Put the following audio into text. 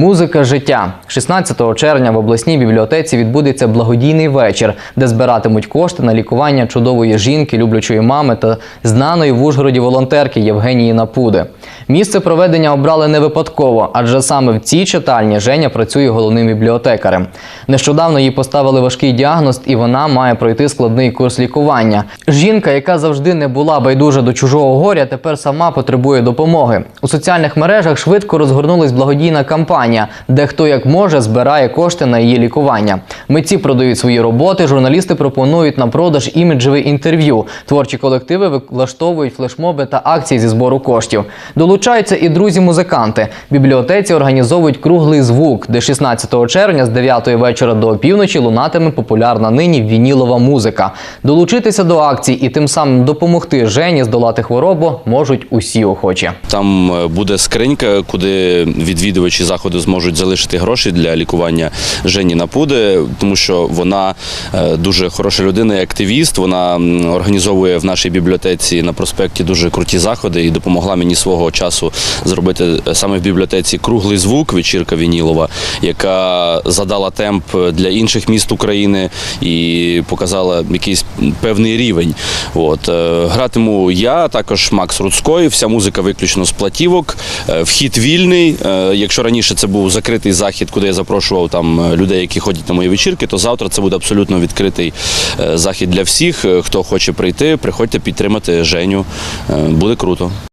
Музика життя 16 червня в обласній бібліотеці відбудеться благодійний вечір, де збиратимуть кошти на лікування чудової жінки, люблячої мами та знаної в Ужгороді волонтерки Євгенії Напуди. Місце проведення обрали не випадково, адже саме в цій читальні Женя працює головним бібліотекарем. Нещодавно їй поставили важкий діагноз, і вона має пройти складний курс лікування. Жінка, яка завжди не була байдужа до чужого горя, тепер сама потребує допомоги. У соціальних мережах швидко розгорнулась благодійна кампанія, де хто як може збирає кошти на її лікування. Митці продають свої роботи, журналісти пропонують на продаж іміджеве інтерв'ю. Творчі колективи влаштовують флешмоби та акції зі збору коштів. Долучаються і друзі-музиканти. Бібліотеці організовують круглий звук, де 16 червня з 9 вечора до опівночі лунатиме популярна нині вінілова музика. Долучитися до акцій і тим самим допомогти Жені здолати хворобу можуть усі охочі. Там е, буде скринька, куди відвідувачі заходу зможуть залишити гроші для лікування Жені Напуди, тому що вона е, дуже хороша людина і активіст. Вона організовує в нашій бібліотеці на проспекті дуже круті заходи і допомогла мені свого часу зробити е, саме в бібліотеці круглий звук, вечірка Вінілова, яка задала темп для інших міст України і показала якийсь певний рівень. От е, гратиму я, також Макс Руцькой. Вся музика виключно з платівок. Е, Вхід вільний. Е, Якщо раніше це був закритий захід, куди я запрошував там людей, які ходять на мої вечірки, то завтра це буде абсолютно відкритий захід для всіх. Хто хоче прийти, приходьте підтримати Женю. Буде круто.